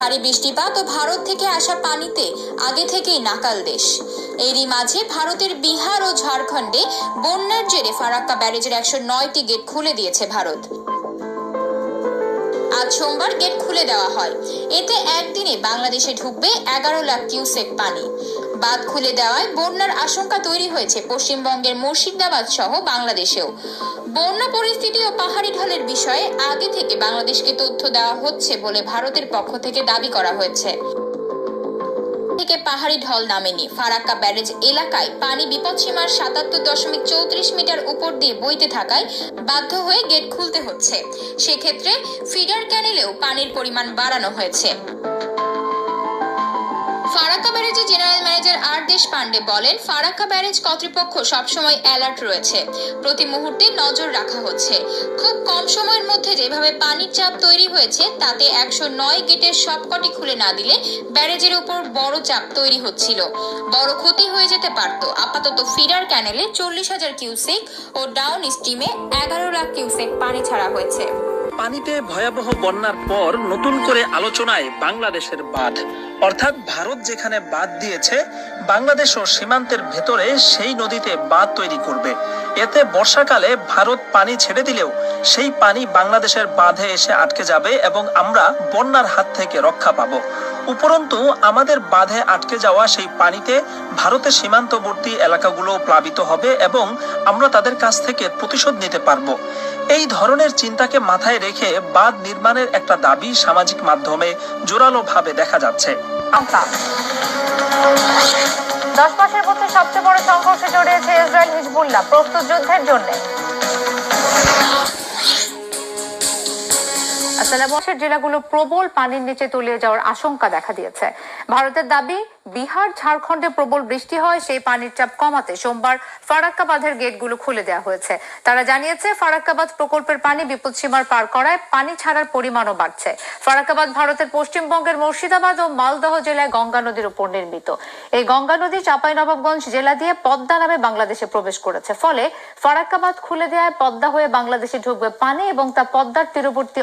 ভারী বৃষ্টিপাত ও ভারত থেকে আসা পানিতে আগে থেকেই নাকাল দেশ। এরই মাঝে ভারতের বিহার ও ঝাড়খণ্ডে বন্যার জেরে ফারাক্কা ব্যারেজের একশো নয়টি গেট খুলে দিয়েছে ভারত। আজ সোমবার গেট খুলে দেওয়া হয়। এতে একদিনে বাংলাদেশে ঢুকবে এগারো লাখ কিউসেক পানি। বাঁধ খুলে দেওয়ায় বন্যার আশঙ্কা তৈরি হয়েছে পশ্চিমবঙ্গের মুর্শিদাবাদ সহ বাংলাদেশেও। বন্যা পরিস্থিতি ও পাহাড়ি ঢলের বিষয়ে আগে থেকে বাংলাদেশকে তথ্য দেওয়া হচ্ছে বলে ভারতের পক্ষ থেকে দাবি করা হয়েছে। থেকে পাহাড়ি ঢল নামেনি। ফারাক্কা ব্যারেজ এলাকায় পানি বিপদসীমার সাতাত্তর দশমিক চৌত্রিশ মিটার উপর দিয়ে বইতে থাকায় বাধ্য হয়ে গেট খুলতে হচ্ছে। সেক্ষেত্রে ফিডার ক্যানেলেও পানির পরিমাণ বাড়ানো হয়েছে। ফারাক্কা ব্যারেজের জেনারেল ম্যানেজার আর দেশ পান্ডে বলেন, ফারাক্কা ব্যারেজ কর্তৃপক্ষ সবসময় অ্যালার্ট রয়েছে। প্রতি মুহূর্তে নজর রাখা হচ্ছে। খুব কম সময়ের মধ্যে যেভাবে পানির চাপ তৈরি হয়েছে, তাতে একশো নয় গেটের সবকটি খুলে না দিলে ব্যারেজের উপর বড় চাপ তৈরি হচ্ছিল। বড় ক্ষতি হয়ে যেতে পারত। আপাতত ফিডার ক্যানেলে চল্লিশ হাজার কিউসেক ও ডাউন স্ট্রিমে এগারো লাখ কিউসেক পানি ছাড়া হয়েছে। পানিতে ভয়াবহ বন্যার পর নতুন করে আলোচনায় বাংলাদেশের বাঁধ। অর্থাৎ ভারত যেখানে বাঁধ দিয়েছে, বাংলাদেশ ও সীমান্তের ভেতরে সেই নদীতে বাঁধ তৈরি করবে। এতে বর্ষাকালে ভারত পানি ছেড়ে দিলেও সেই পানি বাংলাদেশের বাঁধে এসে আটকে যাবে এবং আমরা বন্যার হাত থেকে রক্ষা পাবো। উপরন্তু, আমাদের বাঁধে আটকে যাওয়া সেই পানিতে ভারতের সীমান্তবর্তী এলাকাগুলো প্লাবিত হবে এবং আমরা তাদের কাছ থেকে প্রতিশোধ নিতে পারব। এই ধরনের চিন্তাকে মাথায় রেখে বাঁধ নির্মাণের একটা দাবি সামাজিক মাধ্যমে জোরালোভাবে দেখা যাচ্ছে। সংখ্যা দশ মাসের মধ্যে সবচেয়ে বড় সংঘর্ষে জড়িয়েছে ইসরায়েল হিজবুল্লাহ প্রস্তুত যুদ্ধের জন্য। আসসালামের জেলাগুলো প্রবল পানির নিচে তলিয়ে যাওয়ার আশঙ্কা দেখা দিয়েছে। ভারতের দাবি, বিহার, ঝাড়খণ্ডে প্রবল বৃষ্টি হয়, সেই পানির চাপ কমাতে সোমবার ফারাক্কা বাঁধের গেটগুলো খুলে দেওয়া হয়েছে। তারা জানিয়েছে ফারাক্কা বাঁধ প্রকল্পের পানি বিপদসীমার পার করায় পানি ছাড়ার পরিমাণও বাড়ছে। ফারাক্কাবাদ ভারতের পশ্চিমবঙ্গের মুর্শিদাবাদ ও মালদহ জেলায় গঙ্গা নদীর উপর নির্মিত। এই গঙ্গা নদী চাঁপাইনবাবগঞ্জ জেলা দিয়ে পদ্মা নামে বাংলাদেশে প্রবেশ করেছে। ফলে ফারাক্কাবাদ খুলে দেওয়ায় পদ্মা হয়ে বাংলাদেশে ঢুকবে পানি এবং তা পদ্মার তীরবর্তী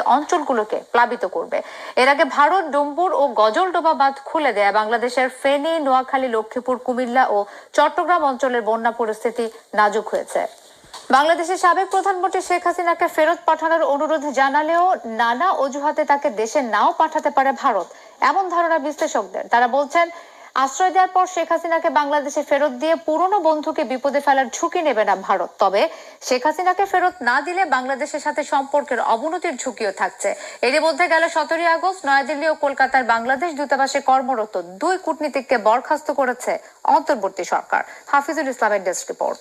অঞ্চলগুলোকে প্লাবিত করবে। এর আগে ভারত ডুম্বুর ও গজলডোবা বাঁধ খুলে দেয় বাংলাদেশের ফেনী, নোয়াখালী, লক্ষ্মীপুর, কুমিল্লা ও চট্টগ্রাম অঞ্চলের বন্যা পরিস্থিতি নাজুক হয়েছে। বাংলাদেশের সাবেক প্রধানমন্ত্রী শেখ হাসিনাকে ফেরত পাঠানোর অনুরোধ জানালেও নানা অজুহাতে তাকে দেশে নাও পাঠাতে পারে ভারত। এমন ধারণা বিশ্লেষকদের। তারা বলছেন আশ্রয় দেওয়ার পর শেখ হাসিনাকে বাংলাদেশে ফেরত দিয়ে পুরনো বন্ধুকে বিপদে ফেলার ঝুঁকি নেবে না ভারত। তবে শেখ হাসিনাকে ফেরত না দিলে বাংলাদেশের সাথে সম্পর্কের অবনতির ঝুঁকিও থাকছে। এরই মধ্যে গেল সতেরোই আগস্ট, নয়াদিল্লি ও কলকাতার বাংলাদেশ দূতাবাসে কর্মরত দুই কূটনীতিককে বরখাস্ত করেছে অন্তর্বর্তী সরকার। হাফিজুল ইসলামের ডেস্ক রিপোর্ট।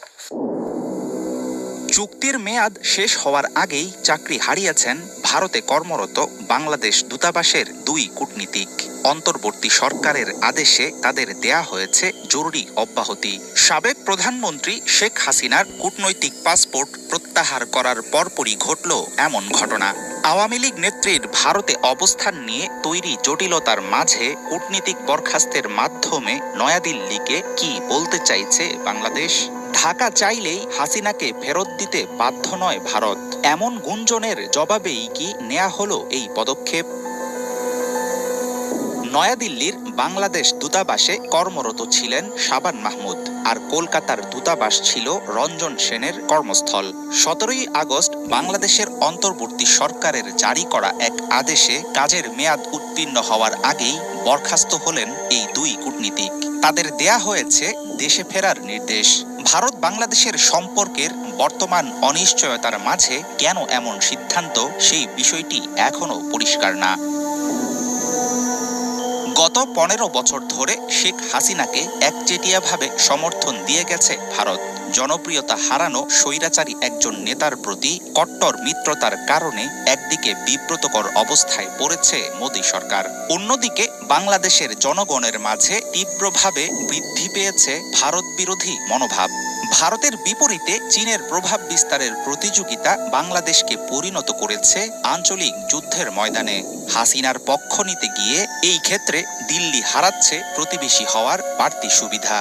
চুক্তির মেয়াদ শেষ হওয়ার আগেই চাকরি হারিয়েছেন ভারতে কর্মরত বাংলাদেশ দূতাবাসের দুই কূটনীতিক। অন্তর্বর্তী সরকারের আদেশে তাদের দেয়া হয়েছে জরুরি অব্যাহতি। সাবেক প্রধানমন্ত্রী শেখ হাসিনার কূটনৈতিক পাসপোর্ট প্রত্যাহার করার পরপরই ঘটল এমন ঘটনা। আওয়ামী লীগ নেত্রীর ভারতে অবস্থান নিয়ে তৈরি জটিলতার মাঝে কূটনীতিক বরখাস্তের মাধ্যমে নয়াদিল্লিকে কি বলতে চাইছে বাংলাদেশ? ঢাকা চাইলেই হাসিনাকে ফেরত দিতে বাধ্য নয় ভারত। এমন গুঞ্জনের জবাবেই কি নেয়া হলো এই পদক্ষেপ? নয়াদিল্লির বাংলাদেশ দূতাবাসে কর্মরত ছিলেন শাবান মাহমুদ আর কলকাতার দূতাবাস ছিল রঞ্জন সেনের কর্মস্থল। সতেরোই আগস্ট বাংলাদেশের অন্তর্বর্তী সরকারের জারি করা এক আদেশে কাজের মেয়াদ উত্তীর্ণ হওয়ার আগেই বরখাস্ত হলেন এই দুই কূটনীতিক। তাদের দেয়া হয়েছে দেশে ফেরার নির্দেশ। ভারত বাংলাদেশের সম্পর্কের বর্তমান অনিশ্চয়তার মাঝে কেন এমন সিদ্ধান্ত, সেই বিষয়টি এখনও পরিষ্কার না। গত পনেরো বছর ধরে শেখ হাসিনাকে একচেটিয়াভাবে সমর্থন দিয়ে গেছে ভারত। জনপ্রিয়তা হারানো স্বৈরাচারী একজন নেতার প্রতি কট্টর মিত্রতার কারণে একদিকে বিব্রতকর অবস্থায় পড়েছে মোদী সরকার। অন্যদিকে বাংলাদেশের জনগণের মাঝে তীব্রভাবে বৃদ্ধি পেয়েছে ভারত বিরোধী মনোভাব। ভারতের বিপরীতে চীনের প্রভাব বিস্তারের প্রতিযোগিতা বাংলাদেশকে পরিণত করেছে আঞ্চলিক যুদ্ধের ময়দানে। হাসিনার পক্ষ নিতে গিয়ে এই ক্ষেত্রে দিল্লি হারাচ্ছে প্রতিবেশী হওয়ার বাড়তি সুবিধা।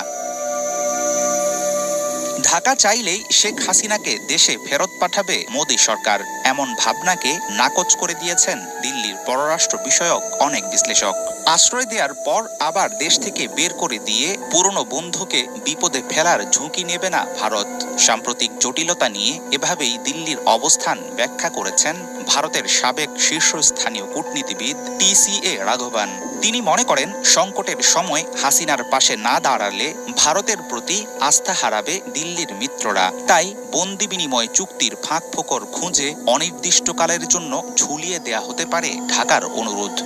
ঢাকা চাইলেই শেখ হাসিনাকে দেশে ফেরত পাঠাবে মোদী সরকার। এমন ভাবনাকে নাকচ করে দিয়েছেন দিল্লির পররাষ্ট্র বিষয়ক অনেক বিশ্লেষক। আশ্রয় দেওয়ার পর আবার দেশ থেকে বের করে দিয়ে পুরনো বন্ধুকে বিপদে ফেলার ঝুঁকি নেবে না ভারত। সাম্প্রতিক জটিলতা নিয়ে এভাবেই দিল্লির অবস্থান ব্যাখ্যা করেছেন ভারতের সাবেক শীর্ষস্থানীয় কূটনীতিবিদ টিসিএ রাঘবান। তিনি মনে করেন, সংকটের সময় হাসিনার পাশে না দাঁড়ালে ভারতের প্রতি আস্থা হারাবে দিল্লির মিত্ররা। তাই বন্দি বিনিময় চুক্তির ফাঁক ফোকর খুঁজে অনির্দিষ্টকালের জন্য ঝুলিয়ে দেয়া হতে পারে ঢাকার অনুরোধ।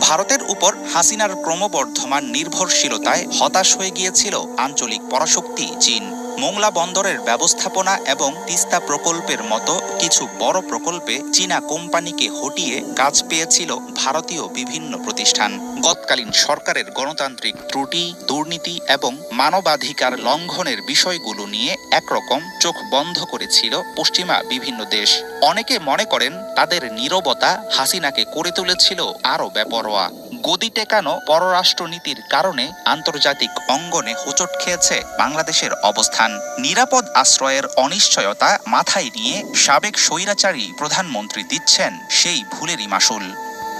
ভারতের উপর হাসিনার ক্রমবর্ধমান নির্ভরশীলতায় হতাশ হয়ে গিয়েছিল আঞ্চলিক পরাশক্তি চীন। মোংলা বন্দরের ব্যবস্থাপনা এবং তিস্তা প্রকল্পের মতো কিছু বড় প্রকল্পে চীনা কোম্পানিকে হটিয়ে কাজ পেয়েছিল ভারতীয় বিভিন্ন প্রতিষ্ঠান। গতকালীন সরকারের গণতান্ত্রিক ত্রুটি, দুর্নীতি এবং মানবাধিকার লঙ্ঘনের বিষয়গুলো নিয়ে একরকম চোখ বন্ধ করেছিল পশ্চিমা বিভিন্ন দেশ। অনেকে মনে করেন তাদের নীরবতা হাসিনাকে করে তুলেছিল আরও বেপরোয়া। গদি টেকানো পররাষ্ট্রনীতির কারণে আন্তর্জাতিক অঙ্গনে হোঁচট খেয়েছে বাংলাদেশের অবস্থান। নিরাপদ আশ্রয়ের অনিশ্চয়তা মাথায় নিয়ে সাবেক স্বৈরাচারী প্রধানমন্ত্রী দিচ্ছেন সেই ভুলেরই মাসুল।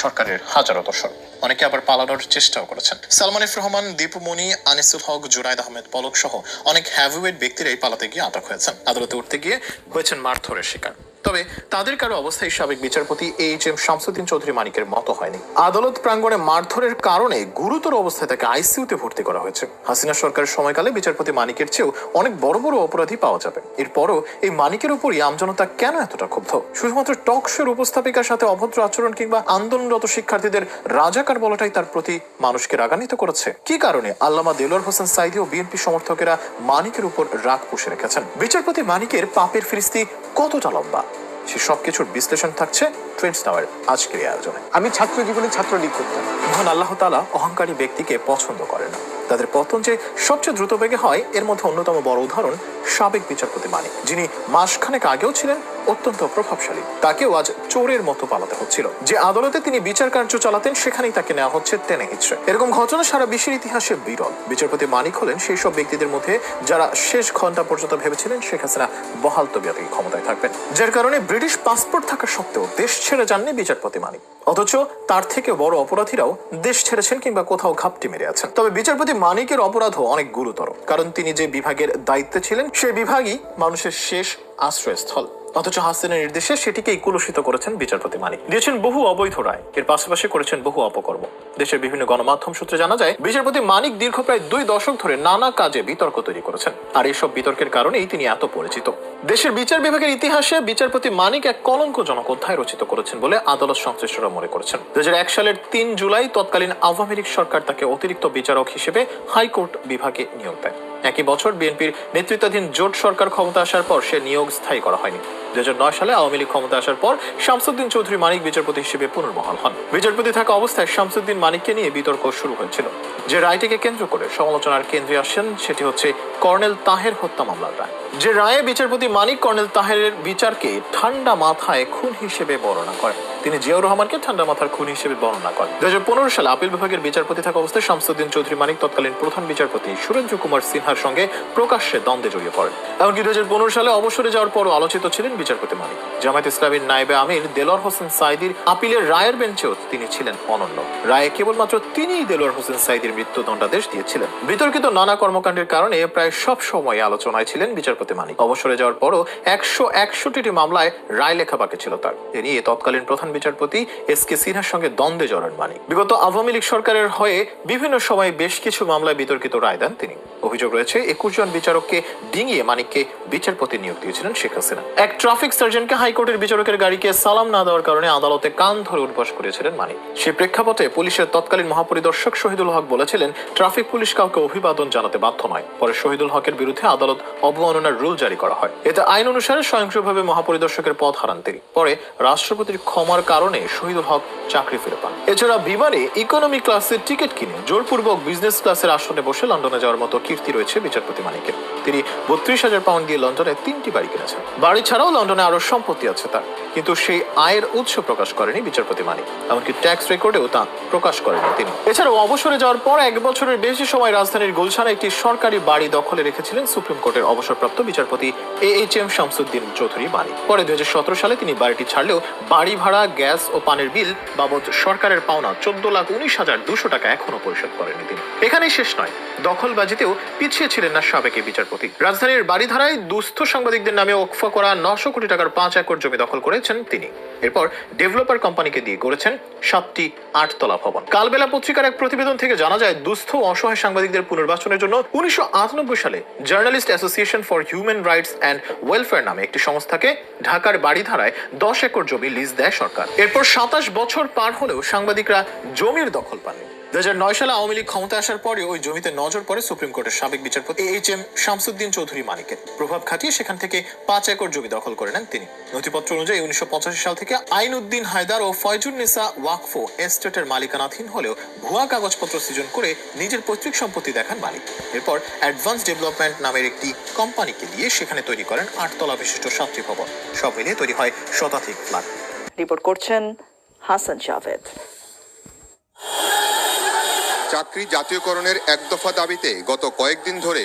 সরকারের হাজারো দর্শক অনেকে আবার পালানোর চেষ্টাও করেছেন। সালমান এফ রহমান, দীপু মনি, আনিসুল হক জুনাইদ আহমেদ পলক সহ অনেক হ্যাভিওয়েট ব্যক্তিরাই পালাতে গিয়ে আটক হয়েছেন। আদালতে উঠতে গিয়ে হয়েছেন মারধরের শিকার। তবে তাদের কারও অবস্থায় সাবেক বিচারপতি এইচ এম শামসুদ্দিন চৌধুরী মানিকের মতো হয়নি। আদালত প্রাঙ্গণে মারধরের কারণে গুরুতর অবস্থায় তাকে আইসিইউতে ভর্তি করা হয়েছে। হাসিনা সরকারের সময়কালে বিচারপতি মানিকের চেয়েও অনেক বড় বড় অপরাধী পাওয়া যাবে। এরপরও এই মানিকের উপরই আমজনতা কেন এতটা ক্ষুব্ধ? শুধুমাত্র টক শোর উপস্থাপিকার সাথে অভদ্র আচরণ কিংবা আন্দোলনরত শিক্ষার্থীদের রাজাকার বলাটাই তার প্রতি মানুষকে রাগান্বিত করেছে? কি কারণে? আল্লামা দেলোয়ার হোসেন সাইদি ও বিএনপি সমর্থকেরা মানিকের উপর রাগ পুষে রেখেছেন। বিচারপতি মানিকের পাপের ফিরিস্তি কতটা লম্বা? সে সব কিছুর বিশ্লেষণ থাকছে ট্রেন্ডস টাওয়ার আজকের আয়োজনে। আমি ছাত্র জীবনে ছাত্রলীগ করতাম। মহান আল্লাহ তালা অহংকারী ব্যক্তিকে পছন্দ করে না। তাদের পতন যে সবচেয়ে দ্রুত বেগে হয় এর মধ্যে অন্যতম বড় উদাহরণ সাবেক বিচারপতি মানিক যিনি মাসখানেক আগেও ছিলেন অত্যন্ত প্রভাবশালী। তাকেও আজ চোরের মতো পালাতে হচ্ছিল। যে আদালতে তিনি বিচার কার্য চালাতেন, সেখানেই তাকে নেওয়া হচ্ছে টেনে হিচড়ে। এরকম ঘটনা সারা বিশ্বের ইতিহাসে বিরল। বিচারপতি মানিক হলেন সেই সব ব্যক্তিদের মধ্যে যারা শেষ ঘণ্টা পর্যন্ত ভেবেছিলেন শেখ হাসিনা বহাল তবিয়তে ক্ষমতায় থাকবেন। যার কারণে ব্রিটিশ পাসপোর্ট থাকা সত্ত্বেও দেশ ছেড়ে যাননি বিচারপতি মানিক। অথচ তার থেকে বড় অপরাধীরাও দেশ ছেড়েছেন কিংবা কোথাও ঘাপটি মেরে আছেন। তবে বিচারপতি মানিকের অপরাধও অনেক গুরুতর। কারণ তিনি যে বিভাগের দায়িত্বে ছিলেন সেই বিভাগই মানুষের শেষ আশ্রয়স্থল। অথচ হাসিনের নির্দেশে সেটিকেই কুলুষিত করেছেন বিচারপতি মানিক। দিয়েছেন বহু অবৈধ রায়। এর পাশাপাশি করেছেন বহু অপকর্ম। দেশের বিভিন্ন গণমাধ্যম সূত্রে জানা যায়, বিচারপতি মানিক দীর্ঘ প্রায় দুই দশক ধরে নানা কাজে বিতর্ক তৈরি করেছেন। আর এইসব বিতর্কের কারণেই তিনি এত পরিচিত। দেশের বিচার বিভাগের ইতিহাসে বিচারপতি মানিক এক কলঙ্কজনক অধ্যায় রচিত করেছেন বলে আদালত সংশ্লিষ্টরা মনে করেছেন। দু এক সালের তিন জুলাই তৎকালীন আওয়ামী লীগ সরকার তাকে অতিরিক্ত বিচারক হিসেবে হাইকোর্ট বিভাগে নিয়োগ দেয় একই বছর বিএনপির নেতৃত্বাধীন জোট সরকার ক্ষমতা আসার পর সে নিয়োগ স্থায়ী করা হয়নি। সালে আওয়ামী লীগ ক্ষমতা আসার পর শামসুদ্দিন চৌধুরী মানিক বিচারপতি হিসেবে পুনর্বহাল হন। বিচারপতি থাকা অবস্থায় শামসুদ্দিন মানিককে নিয়ে বিতর্ক শুরু হয়েছিল। যে রায়টিকে কেন্দ্র করে সমালোচনার কেন্দ্রে আসেন সেটি হচ্ছে কর্নেল তাহের হত্যা মামলার রায়। যে রায়ে বিচারপতি মানিক কর্নেল তাহেরের বিচারকে ঠান্ডা মাথায় খুন হিসেবে বর্ণনা করেন। তিনি জিয়াউর রহমানকে ঠান্ডা মাথার খুন হিসেবে বর্ণনা করেন। দু সালে আপিল বিভাগের বিচারপতি থাকা অবস্থায় শামসুদ্দিন চৌধুরী মানিক তৎকালীন প্রধান বিচারপতি সুরেন্দ্র কুমার সিনহার সঙ্গে প্রকাশ্যে দ্বন্দ্বে জড়িয়ে পড়েন। এমনকি দু সালে অবসরে যাওয়ার পরও আলোচিত ছিলেন বিচারপতি মানিক। জামায়াত ইসলামীর নায়েবে আমির দেলোয়ার হোসেন সাইদির আপিলের রায়ের বেঞ্চেও তিনি ছিলেন অনন্য। রায়ে কেবলমাত্র তিনিই দেলোয়ার হোসেন সাইদির মৃত্যুদণ্ডাদেশ দিয়েছিলেন। বিতর্কিত নানা কর্মকাণ্ডের কারণে প্রায় সব সময় আলোচনায় ছিলেন বিচারপতি মানিক। অবসরে যাওয়ার পরও একশো একষট্টিটি মামলায় রায় লেখা বাকি ছিল তার। এ নিয়ে তৎকালীন প্রধান বিচারপতি এস কে সিনহার সঙ্গে দ্বন্দ্বে জড়ান মানিক। বিগত আওয়ামী লীগ সরকারের হয়ে বিভিন্ন সময় বেশ কিছু মামলায় বিতর্কিত রায় দেন তিনি। অভিযোগ রয়েছে, একুশ জন বিচারককে ডিঙিয়ে মানিককে বিচারপতি নিয়োগ দিয়েছিলেন শেখ হাসিনা। এক ট্রাফিক সার্জনকে হাইকোর্টের বিচারকের গাড়িকে সালাম না দেওয়ার কারণে আদালতে কান ধরে উদ্বাস করেছিলেন মানিক। সে প্রেক্ষাপটে পুলিশের তৎকালীন মহাপরিদর্শক শহীদুল হক বলেছিলেন, ট্রাফিক পুলিশ কাউকে অভিবাদন জানাতে বাধ্য নয়। পরে শহীদুল হকের বিরুদ্ধে আদালত অবমাননার রুল জারি করা হয়। এতে আইন অনুসারে স্বয়ংক্রিয়ভাবে মহাপরিদর্শকের পদ হারান তিনি। পরে রাষ্ট্রপতির ক্ষমার কারণে শহীদুল হক চাকরি ফিরে পান। এছাড়া বিমানে ইকোনমি ক্লাসের টিকিট কিনে জোরপূর্বক বিজনেস ক্লাসের আসনে বসে লন্ডনে যাওয়ার মতো কীর্তি রয়েছে বিচারপতি মানিকের। তিনি বত্রিশ হাজার পাউন্ড দিয়ে লন্ডনে তিনটি বাড়ি কিনেছেন। বাড়ি ছাড়াও লন্ডনে আরও সম্পত্তি আছে তার। কিন্তু সেই আয়ের উৎস প্রকাশ করেনি বিচারপতি মানিক। এমনকি ট্যাক্স রেকর্ডেও তা প্রকাশ করেনি তিনি। এছাড়াও অবসরে যাওয়ার পর এক বছরের বেশি সময় রাজধানীর গুলশানে একটি সরকারি বাড়ি দখলে রেখেছিলেন সুপ্রিম কোর্টের অবসরপ্রাপ্ত বিচারপতি A H M Shamsuddin Chowdhury Manik. পরে দুই হাজার সতেরো সালে তিনি বাড়িটি ছাড়লেও বাড়ি ভাড়া, গ্যাস ও পানির বিল বাবদ সরকারের পাওনা চোদ্দ লাখ উনিশ হাজার দুশো টাকা এখনও পরিশোধ করেনি তিনি। এখানেই শেষ নয়, দখলবাজিতেও পিছিয়ে ছিলেন না সাবেক এই বিচারপতি রাজধানীর বাড়িধারায় দুস্থ সাংবাদিকদের নামে ওকফা করা নশো কোটি টাকার পাঁচ একর জমি দখল করেছেন তিনি। এরপর ডেভেলপার কোম্পানিকে দিয়ে গড়েছেন সাতটি আটতলা ভবন। কালবেলা পত্রিকার এক প্রতিবেদন থেকে জানা যায়, দুস্থ অসহায় সাংবাদিকদের পুনর্বাসনের জন্য উনিশশো আটানব্বই সালে journalist association for human rights and welfare নামে একটি সংস্থাকে ঢাকার বাড়িধারায় দশ একর জমি লিজ দেয় সরকার। এরপর সাতাশ বছর পার হলেও সাংবাদিকরা জমির দখল পাননি। দু সালে আওয়ামী লীগ ক্ষমতা আসার পরে ওই জমিতে নজর পড়ে সুপ্রিম কোর্টের সাবেক বিচারপতি এইচ এম শামসুদ্দিন চৌধুরী মানিকের। প্রভাব খাটিয়ে সেখান থেকে পাঁচ একর জমি দখল করে নেন তিনি। নথিপত্র অনুযায়ী উনিশশো সাল থেকে আইন উদ্দিন হায়দার ও ফয়জুন নেসা ওয়াকফো এস্টেটের মালিকানাধীন হলেও ভুয়া কাগজপত্র সৃজন করে নিজের পৈতৃক সম্পত্তি দেখান মালিক। এরপর অ্যাডভান্স ডেভেলপমেন্ট নামের একটি কোম্পানিকে দিয়ে সেখানে তৈরি করেন আটতলা বিশিষ্ট সাতটি ভবন। সব মিলিয়ে তৈরি হয় শতাধিক ফ্ল্যাট। রিপোর্ট করছেন হাসান জাভেদ। চাকরি জাতীয়করণের এক দফা দাবিতে গত কয়েকদিন ধরে